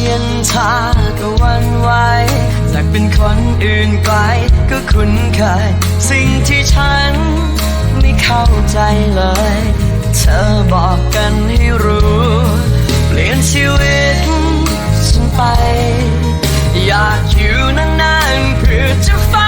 เย็นชาก็วันไหวจากเป็นคนอื่นไกลก็คุ้นเคย สิ่งที่ฉันไม่เข้าใจเลย เธอบอกกันให้รู้ เปลี่ยนชีวิตฉันไป อยากอยู่นานๆเพื่อจะฝัน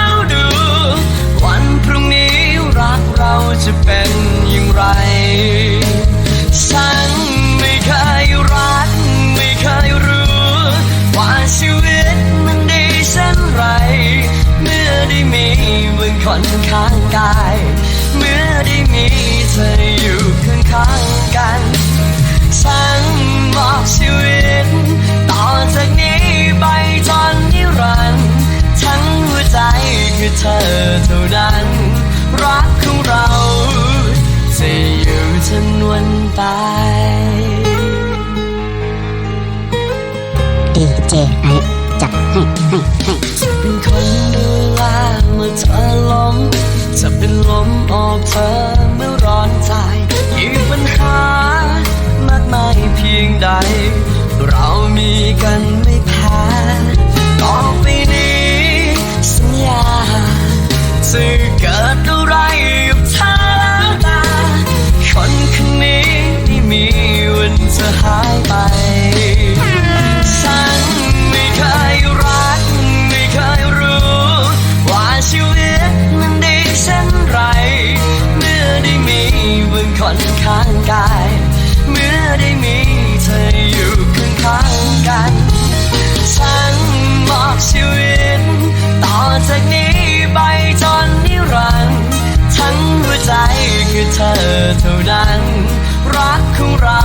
เธอเท่านั้น รักของเราจะอยู่จนวันตายดีเจไอจัดให้ให้ให้จะเป็นคนดูแลเมื่อเธอล้มจะเป็นลมออกเธอเมื่อร้อนใจยิ่ปัญหามากมายเพียงใด เรามีกันไม่แพ้ต่อไปนี้ จะเกิดอะไรกับเธอแล้วตาคนคนนี้ไม่มีวันจะหายไป ฉันไม่เคยรัก ไม่เคยรู้ ว่าชีวิตมันดีเช่นไร เมื่อได้มีบนคนข้างกาย เมื่อได้มีเธออยู่ข้างข้างๆกัน ฉันมอบชีวิตต่อจากนี้ ใจคือเธอเท่านั้น รักของเรา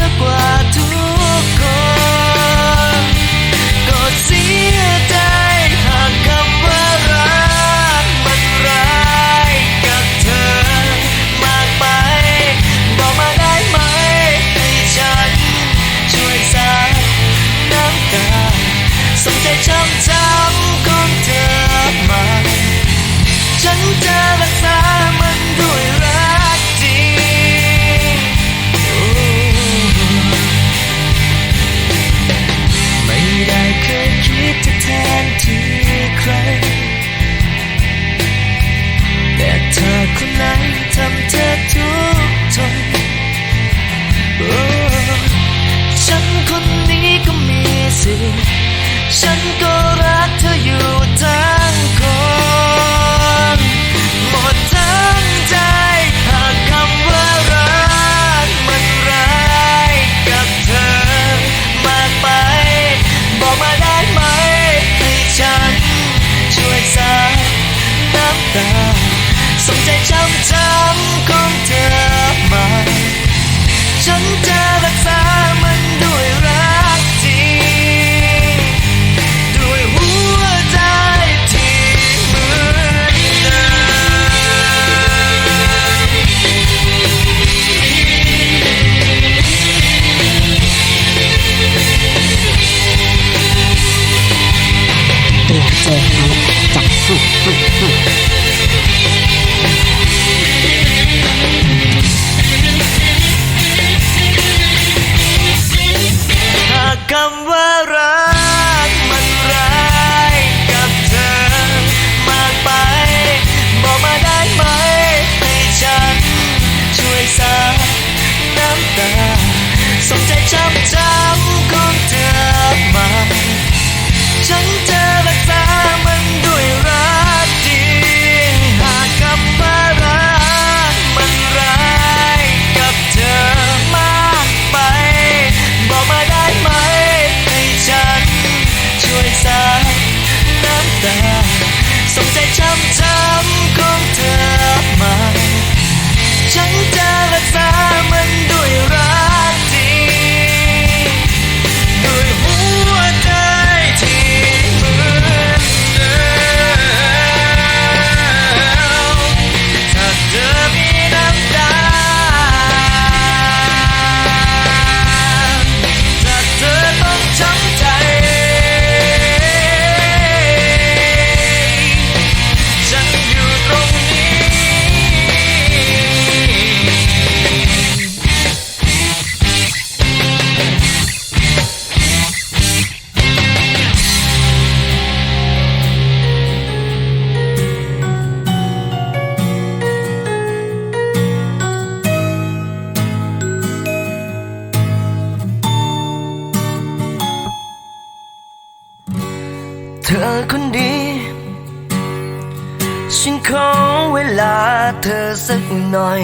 รัก Sống สักหน่อย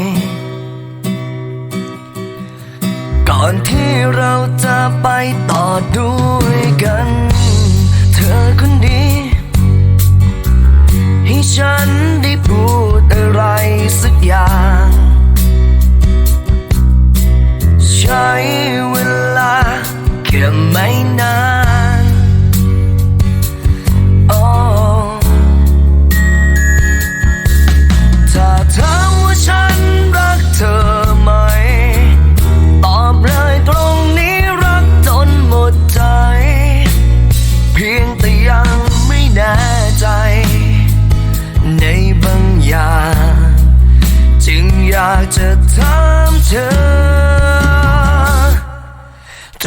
ก่อนที่เราจะไปต่อดู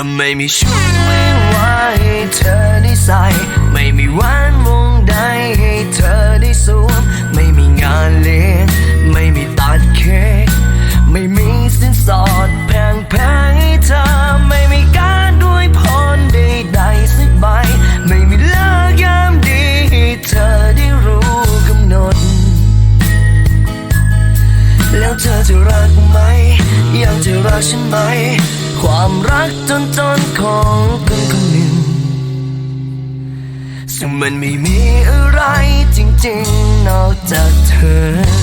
ำไมมีชุดไม่ไหวให้เธอได้ใส่ ไม่มีแหวนวงใดให้เธอได้สวม ไม่มีงานเลี้ยงไม่มีตัดเค้กไม่มีสินสอดแพงแพงให้เธอ ไม่มีการด้วยพรใดๆสักใบ ไม่มีเลิกยามดีให้เธอได้รู้กำหนด แล้วเธอจะรักไหม ยังจะรักฉันไหม รักจนจนของคนคนหนึ่ง ซึ่งมันไม่มีอะไรจริงๆ นอกจากเธอ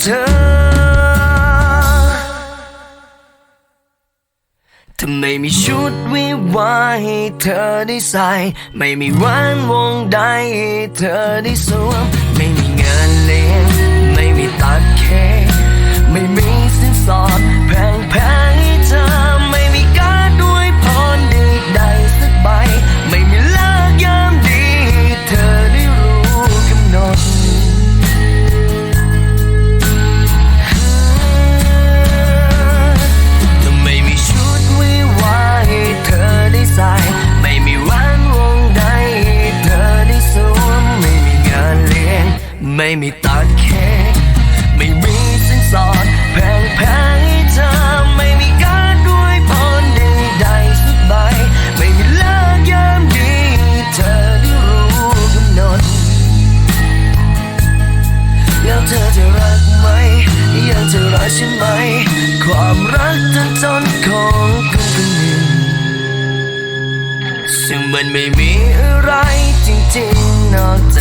เธอทำไมมีชุดวิวาห์ให้เธอได้ใส่ ไม่มีแหวนวงใดให้เธอได้สวม ไม่มีเงินเลี้ยงไม่มีตัดเค้กไม่มีสินสอดแพงแพง ม่มีตัดเค้กไม่มีสินสอดแพงแพงให้เธอไม่มีการด้วยพรใดๆสักใบไม่มีเลิกยามดีเธอได้รู้กำหนดแล้วเธอจะรักไหมยังจะรักฉันไหม ความรักจนจนของคนคนหนึ่งซึ่งมันไม่มีอะไรจริงๆนอก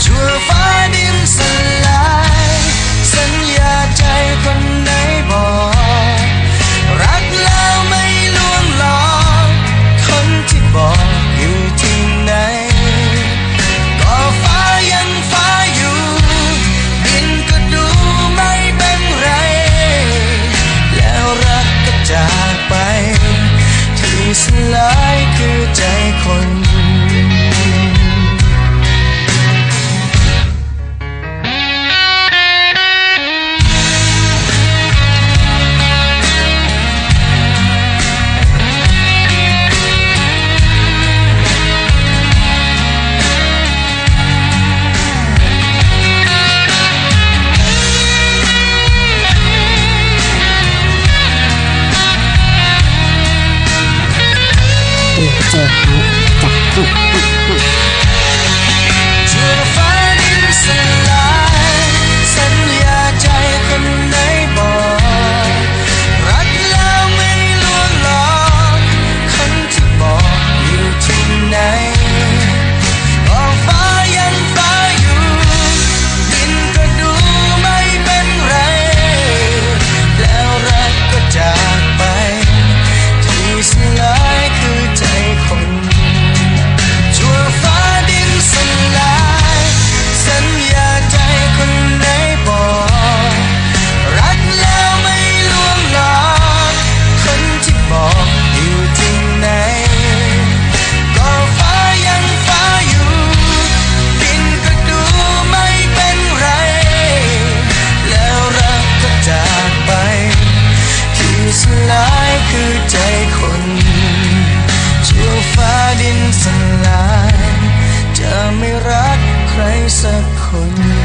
Chúa phá. นสลาย จะไม่รักใครสักคน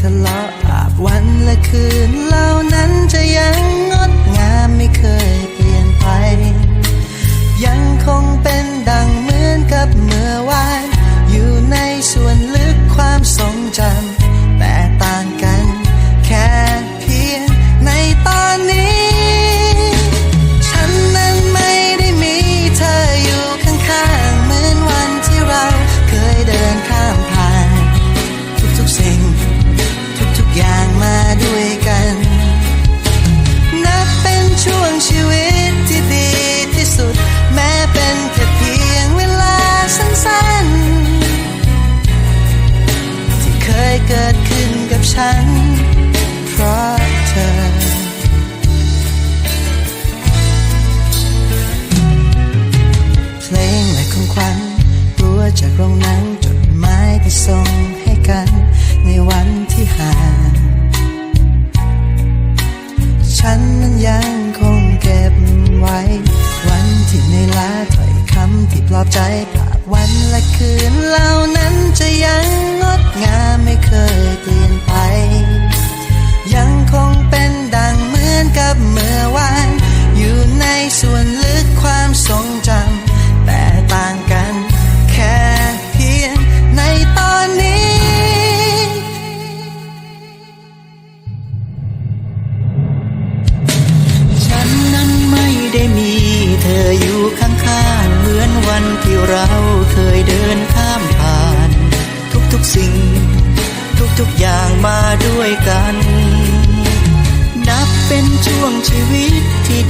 ทะเลาะอาบวันและคืน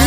นๆ